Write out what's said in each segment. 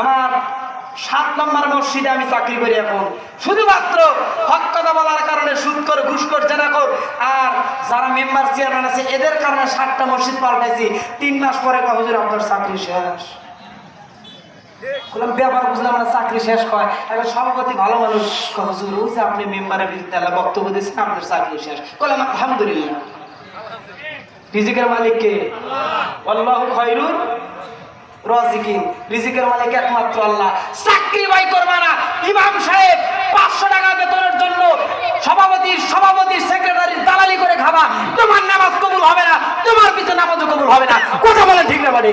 আমার সাত নম্বর মসজিদে আমি চাকরি করি এখন। শুধুমাত্র হক কথা বলার কারণে সুদ করে ঘুষ করে জেনা কর আর যারা মেম্বার, চেয়ারম্যান আছে, এদের কারণে সাতটা মসজিদ পাল্টাইছি। তিন মাস পরে হুজুর, আপনার চাকরি শেষ? বললাম, ব্যাপার বুঝলাম না, চাকরি শেষ হয় এখন সভাপতি ভালো মানুষ হুজুর, ওই আপনি মেম্বারের বিরুদ্ধে বক্তব্য দিয়েছেন, আপনার চাকরি শেষ। বললাম, আলহামদুলিল্লাহ। রিজিকের মালিককে, আল্লাহ খয়রুর রিজিকের মালিক একমাত্র আল্লাহ। চাকরি বাই করবা না। ইমাম সাহেব পাঁচশো টাকা বেতনের জন্য দালালি করে খাবা। তোমার নামাজ কবুল হবে না, তোমার পিছনে নামাজও কবুল হবে না। বলে ঠিক না, বাড়ি?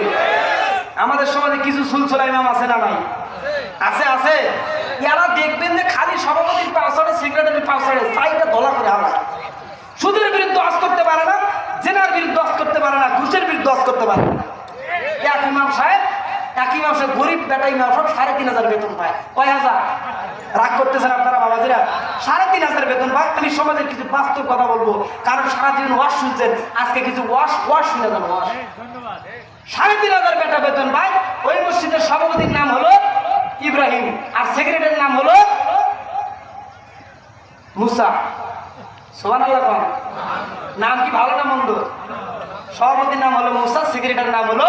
আমাদের সমাজে কিছু সুলসলা ইমাম আছে না নাই? আছে আছে? ইয়ারা দেখবেন যে খালি সভাপতির পাশে সেক্রেটারির পাশে সাইডে দলা করে হালা সুদের বিরুদ্ধে আজ করতে পারে না, জেনার বিরুদ্ধে আজ করতে পারে না, ঘুষের বিরুদ্ধে আজ করতে পারে না। এক ইমাম সাহেব এক ইমাম সাহেব গরিব বেটা ইমাম সাহেব সাড়ে তিন হাজার বেতন পায়। কয় হাজার? রাগ করতেছেন আপনারা বাবাজিরা? সাড়ে তিন হাজার বেতন পায়। আমি সমাজের কিছু বাস্তব কথা বলব। কারণ সারাদিন ওয়াশ শুনছেন। আজকে কিছু ওয়াশ ওয়াশ শুনে যান ওয়াশ। সাড়ে তিন হাজার বেটা বেতন পায়। ওই মসজিদের সভাপতির নাম হলো ইব্রাহিম। আর সেক্রেটারির নাম হলো মুসা। সোহান আল্লাহ নাম কি ভালো না মন্দ? সভাপতির নাম হলো মুসা, সেক্রেটারির নাম হলো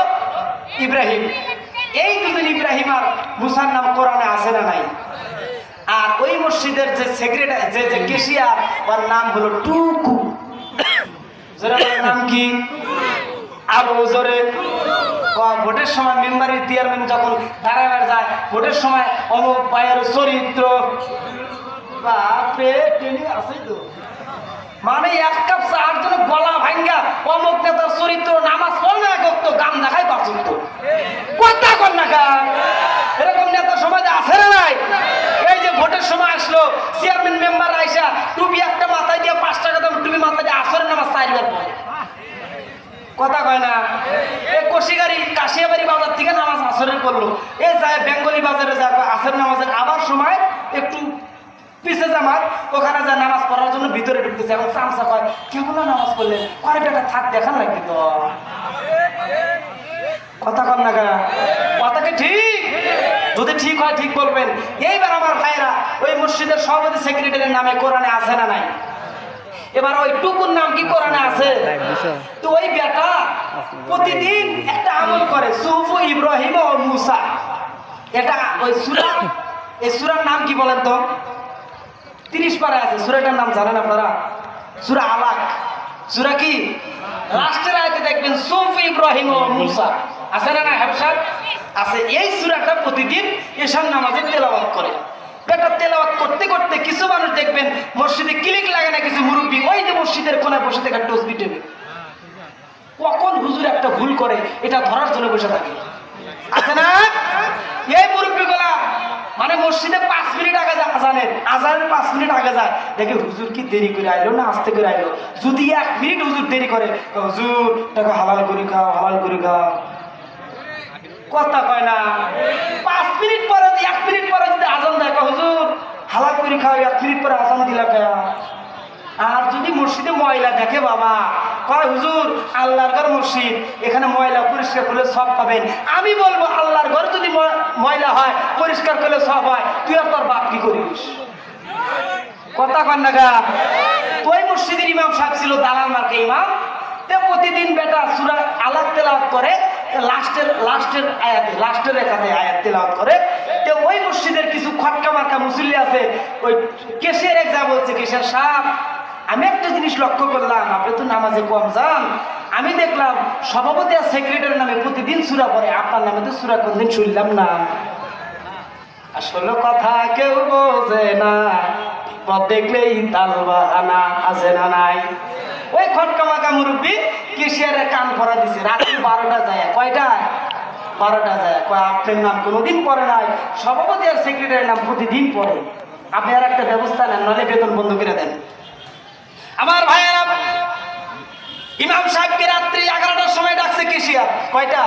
ইব্রাহিম। এই দুজন ইব্রাহিম আর মুসার নাম কোরআনে আছে না নাই? আর ওই মসজিদের যে সেক্রেটারি যে যে কেশিয়ার, ওর নাম হলো টুকু। নাম কি? আরও জোরে। ভোটের সময় মেম্বারের চেয়ারম্যান যখন দাঁড়াবার যায়, ভোটের সময় অমুক ভাইয়ের চরিত্র। বাপরে ট্রেনিং মানে এক কাপ চার জন্য গলা ভাঙ্গা, অমুক নেতার চরিত্র, নামাজ পড়লে এক তো গান দেখাই পারছেন তো কথা কর না গান এরকম নেতা সমাজে আছে না নাই এই যে ভোটের সময় আসলো চেয়ারম্যান মেম্বার আইসা টুপি একটা মাথায় দিয়ে পাঁচ টাকা দাম টুপি মাথায় দিয়ে আসরের নামাজ চাইবার পরে কথা না কাশিয়াবাড়ি বাজার থেকে নামাজ আসরের করল এ যায় বেঙ্গলি বাজারে যায় আসর নামাজের আবার সময় একটু পিছে জামাত ওখানে যায় নামাজ পড়ার জন্য ভিতরে ঢুকতেছে এখন চামচা কয় কেমন নামাজ পড়লেন কয় বেটা থাক দেখান লাগবে তো কথা কন না কেন কথা কি ঠিক যদি ঠিক হয় ঠিক বলবেন এইবার আমার ভাইরা ওই মসজিদের সভাপতি সেক্রেটারির নামে কোরআনে আছে না নাই এবার ওই টুকুর নাম কি কোরআনে আছে তো ওই বেটা প্রতিদিন একটা আমল করে ইব্রাহিম ও মুসা। এটা ওই সুরা এই সুরার নাম কি বলেন তো? তিরিশ পারে আছে সুরাটার নাম জানেন আপনারা? সুরা আলাক। সুরা কি? লাস্টের আয়তে দেখবেন সুফ ইব্রাহিম ও মুসা। আছে না না হ্যাবসাদ আছে। এই সুরাটা প্রতিদিন এশার নামাজে তেলাওয়াত করে। বেটা তেলাওয়াত করতে করতে কিছু মানুষ দেখবেন মসজিদে ক্লিক লাগে না কিছু মুরব্বী ওই যে মসজিদের কোনায় বসে থেকে টসবি টেবে কখন হুজুর একটা ভুল করে, এটা ধরার জন্য বসে থাকে। আছে না? এই মুরব্বীগুলা মানে মসজিদে পাঁচ মিনিট আগে যায় আজানের আজানের পাঁচ মিনিট আগে যায়। দেখে হুজুর কি দেরি করে আইলো না আস্তে করে আইলো? যদি এক মিনিট হুজুর দেরি করে হুজুর টাকা হালাল করে খাও, হালাল করে খাও। কথা কয় না। পাঁচ মিনিট পরে এক মিনিট পরে যদি আজান দেয় হুজুর, হালাল করে খাও, এক মিনিট পরে আজান দিলা কেয়া? আর যদি মসজিদে ময়লা দেখে বাবা কয় হুজুর, আল্লাহর ঘর মসজিদ। এখানে ময়লা পরিষ্কার করলে সব পাবেন। আমি বলব, আল্লাহর ঘর যদি ময়লা হয়, পরিষ্কার করলে সব হয়, তুই আর তোর বাপ কি করিস? কথা কন না গা। ওই মসজিদের ইমাম সাহেব ছিল দালাল মার্কে ইমাম। তে প্রতিদিন বেটা সুরা আলাদ তেলাওয়াত করে লাস্টের লাস্টের আয়াত, লাস্টের এখানে আয়াত তেলাওয়াত করে। তো ওই মসজিদের কিছু খটকা মার্কা মুসল্লি আছে, ওই কেশের এক যা বলছে কেশের সাহেব। আমি একটা জিনিস লক্ষ্য করলাম, আপনি তো নামাজে কম যান। আমি দেখলাম, সভাপতি আর সেক্রেটারি নামে প্রতিদিন সুরা পড়ে, আপনার নামে তো সুরা কোনদিন শুনলাম না। আসলে কথা কেউ বোঝে না বিপদ দেখলেই তাল বাহানা আছে না নাই। ওই খটকা মাকা মুরব্বী কেশিয়ারের কান পরা দিছে, রাত্রি বারোটা যায় কয়টায় বারোটা যায়। কয়, আপনার নাম কোনোদিন পড়ে নাই, সভাপতি আর সেক্রেটারির নাম প্রতিদিন পড়ে। আপনি আর একটা ব্যবস্থা নেন নাহলে বেতন বন্ধ করে দেন। আমার ভাইয়েরা ইমাম সাহেবকে রাত্রি এগারোটার সময় ডাকছে কেশিয়ার কয়টা?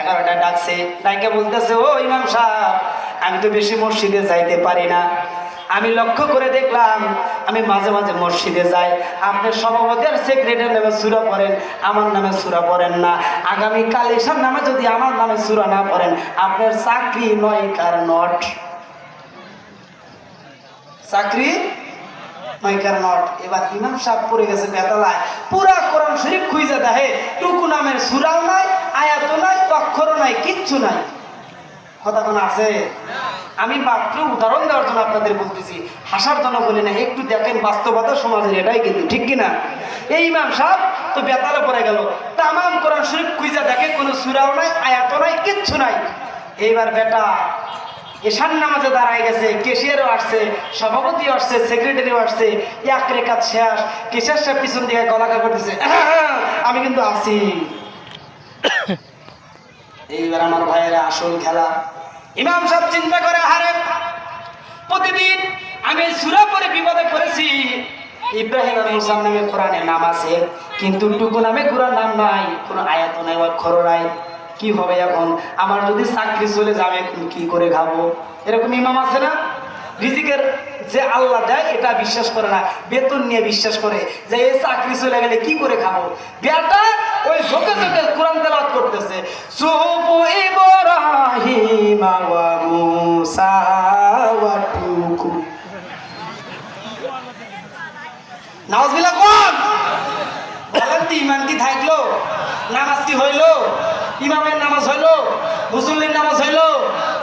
এগারোটা ডাকছে। ডাইকে বলতেছে, ও ইমাম সাহেব, আমি তো বেশি মসজিদে যাইতে পারি না। আমি লক্ষ্য করে দেখলাম, আমি মাঝে মাঝে মসজিদে যাই। আপনি সভাপতি আর সেক্রেটারি নামে সুরা পড়েন, আমার নামে সুরা পড়েন না। আগামী কাল এসার নামে যদি আমার নামে সুরা না পড়েন, আপনার চাকরি নয় কার নট? চাকরি? নয়কার নট এবার ইমাম সাহেব পড়ে গেছে বেতালায় পুরা কোরআন শরীফ খুঁজে দেখে, টুকু নামের সুরাও নাই, আয়াতও নাই, অক্ষরও নাই, কিচ্ছু নাই। কথা আছে? আমি মাত্র উদাহরণ দেওয়ার জন্য আপনাদের বলতেছি, হাসার জন্য বলি না, একটু দেখেন বাস্তবতা সমাজের এটাই কিন্তু, ঠিক কিনা? এই ইমাম সাহেব তো বেতালে পড়ে গেল। তামাম কোরআন শরীফ খুঁজে দেখে কোনো সুরাও নাই, আয়াতও নাই, কিচ্ছু নাই। এইবার বেটা এশান নামাজে দাঁড়ায় গেছে, কেশিয়ারও আসছে, সভাপতিও আসছে সেক্রেটারিও আসছে এক রেখাত শেষ, কেশিয়ার সাহেব পিছন দিকে গলাকা করতেছে আমি কিন্তু আছি। এইবার আমার ভাইয়েরা আসল খেলা। ইমাম সাহেব চিন্তা করে হারে প্রতিদিন আমি সুরা পরে বিপদে পড়েছি। ইব্রাহিম আর মুসার নামে কোরআনে নাম আছে, কিন্তু টুকু নামে কোরআন নাম নাই, কোনো আয়াত নাই অক্ষর নাই। কি হবে এখন? আমার যদি চাকরি চলে যাবে কি করে খাব? এরকম ইমাম আছে না? রিজিকের যে আল্লাহ দেয়, এটা বিশ্বাস করে না। বেতন নিয়ে বিশ্বাস করে যে এই চাকরি চলে গেলে কি করে খাব? বেটা ওই ঝোঁকে ঝোঁকে কোরআন তেলাত করতেছে। সুবু ইব্রাহিম ইমান কি থাকল নামাজ কি হইল, ইমামের নামাজ হইল মুসল্লির নামাজ হইল,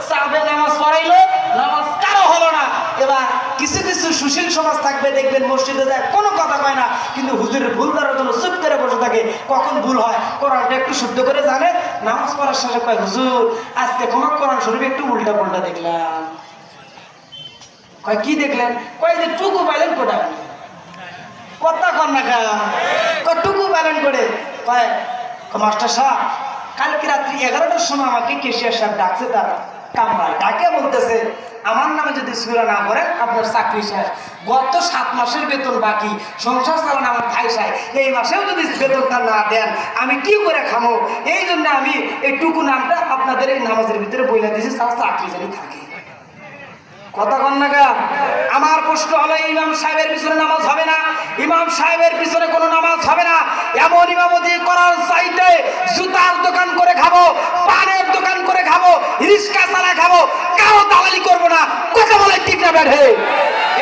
সাহাবের নামাজ পড়াইলো, নামাজ কারও হলো না। এবার কিছু কিছু সুশীল সমাজ থাকবে, দেখবেন মসজিদে যায় কোনো কথা কয় না, কিন্তু হুজুরের ভুল ধরার জন্য চুপ করে বসে থাকে। কখন ভুল হয়? কোরআনটা একটু শুদ্ধ করে জানে। নামাজ পড়ার শেষে কয়, হুজুর, আজকে কোনো কোরআন শরীফ একটু উল্টা পুল্টা দেখলাম। কয়, কি দেখলেন? কয়, যে টুকু পাইলেন কোটা কথা কন না কা কটুকু ব্যালেন করে কয় মাস্টার সাহেব, কালকে রাত্রি এগারোটার সময় আমাকে কেশিয়ার সাহেব ডাকছে তার কামরায়। ডাকে বলতেছে, আমার নামে যদি সুরা না করেন আপনার চাকরি শেষ। গত সাত মাসের বেতন বাকি, সংসার চালান আমার ভাই সাহেব। এই মাসেও যদি বেতনটা না দেন, আমি কি করে খামো? এই জন্য আমি এই টুকু নামটা আপনাদের এই নামাজের ভিতরে বইলা দিয়েছি তার চাকরি জানি থাকে। কথা কন আমার প্রশ্ন হলো, ইমাম সাহেবের পিছনে নামাজ হবে না? ইমাম সাহেবের পিছনে কোনো নামাজ হবে না? এমন ইমামতি করার চাইতে জুতার দোকান করে খাব, পানের দোকান করে খাব, রিক্সা চালা খাব, কারও দালালি করব না। কথা বলে ঠিক না বেড়ে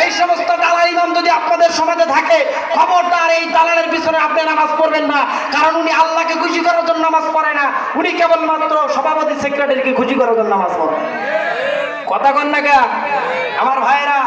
এই সমস্ত দালাল ইমাম যদি আপনাদের সমাজে থাকে, খবরদার এই দালালের পিছনে আপনি নামাজ পড়বেন না। কারণ উনি আল্লাহকে খুশি করার জন্য নামাজ পড়ে না। উনি কেবলমাত্র সভাপতি, সেক্রেটারিকে খুশি করার জন্য নামাজ পড়ে। কথা কন আমার ভাইয়েরা